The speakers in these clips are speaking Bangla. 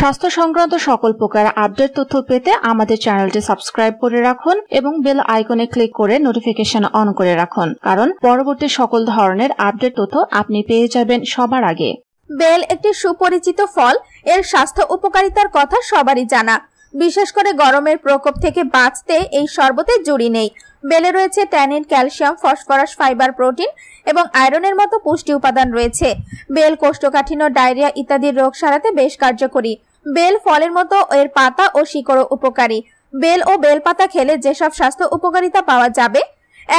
স্বাস্থ্য সংক্রান্ত সকল প্রকার আপডেট তথ্য পেতে আমাদের চ্যানেলটি সাবস্ক্রাইব করে রাখুন এবং বেল আইকনে ক্লিক করে নোটিফিকেশন অন করে রাখুন। কারণ পরবর্তী সকল ধরনের আপডেট তথ্য আপনি পেয়ে যাবেন সবার আগে। বেল একটি সুপরিচিত ফল, এর স্বাস্থ্য উপকারিতার কথা সবারই জানা। বিশেষ করে গরমের প্রকোপ থেকে বাঁচতে এই শরবতে জুড়ি নেই। বেলে রয়েছে tannin calcium phosphorus fibre protein এবং আয়রনের মতো পুষ্টি উপাদান রয়েছে। বেল, কোষ্ঠকাঠিন্য ডায়রিয়া ইত্যাদি রোগ সারাতে বেশ কার্যকরী। বেল ফলের মতো এর পাতা ও শিকড়ও উপকারী। বেল ও বেল পাতা খেলে যেসব স্বাস্থ্য উপকারিতা পাওয়া যাবে,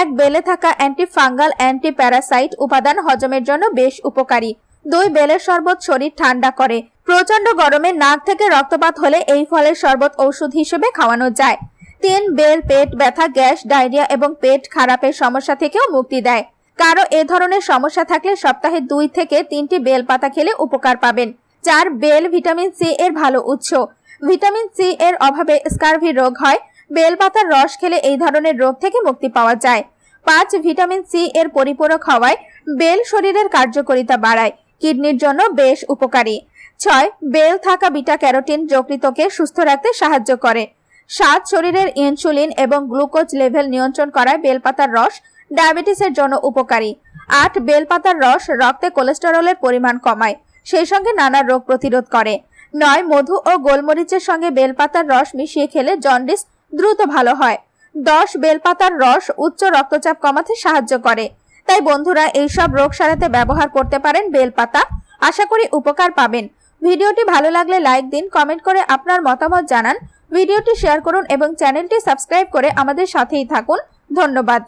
এক বেলে থাকা অ্যান্টি ফাঙ্গাল অ্যান্টি প্যারাসাইট উপাদান হজমের জন্য বেশ উপকারী। দুই বেলের শরবত শরীর ঠান্ডা করে। প্রচণ্ড গরমে নাক থেকে রক্তপাত হলে এই ফলের শরবত ঔষধ হিসেবে খাওয়ানো যায়। তিন, বেল, পেট ব্যথা, গ্যাস, ডায়রিয়া এবং পেট খারাপের সমস্যা থেকেও মুক্তি দেয়। কারও এ ধরনের সমস্যা থাকলে সপ্তাহে দুই থেকে তিনটি বেল পাতা খেলে উপকার পাবেন। চার বেল ভিটামিন সি এর ভালো উৎস। ভিটামিন সি এর অভাবে স্কারভি রোগ হয়। বেল পাতার রস খেলে এই ধরনের রোগ থেকে মুক্তি পাওয়া যায়। পাঁচ ভিটামিন সি এর পরিপূরক হওয়ায় বেল শরীরের কার্যকারিতা বাড়ায়। কিডনির জন্য বেশ উপকারী। ছয়, বেল থাকা বিটা ক্যারোটিন যকৃতকে সুস্থ রাখতে সাহায্য করে। সাত, শরীরের ইনসুলিন এবং গ্লুকোজ লেভেল নিয়ন্ত্রণ করায় বেলপাতার রস ডায়াবেটিসের জন্য উপকারী। আট, বেলপাতার রস রক্তে কোলেস্টেরলের পরিমাণ কমায়। সেই সঙ্গে নানা রোগ প্রতিরোধ করে। নয়, মধু ও গোলমরিচের সঙ্গে বেলপাতার রস মিশিয়ে খেলে জন্ডিস দ্রুত ভালো হয়। দশ, বেলপাতার রস উচ্চ রক্তচাপ কমাতে সাহায্য করে। তাই বন্ধুরা, এইসব রোগ সারাতে ব্যবহার করতে পারেন বেলপাতা। আশা করি উপকার পাবেন। ভিডিওটি ভালো লাগলে লাইক দিন, কমেন্ট করে আপনার মতামত জানান। ভিডিওটি শেয়ার করুন এবং চ্যানেলটি সাবস্ক্রাইব করে আমাদের সাথেই থাকুন। ধন্যবাদ।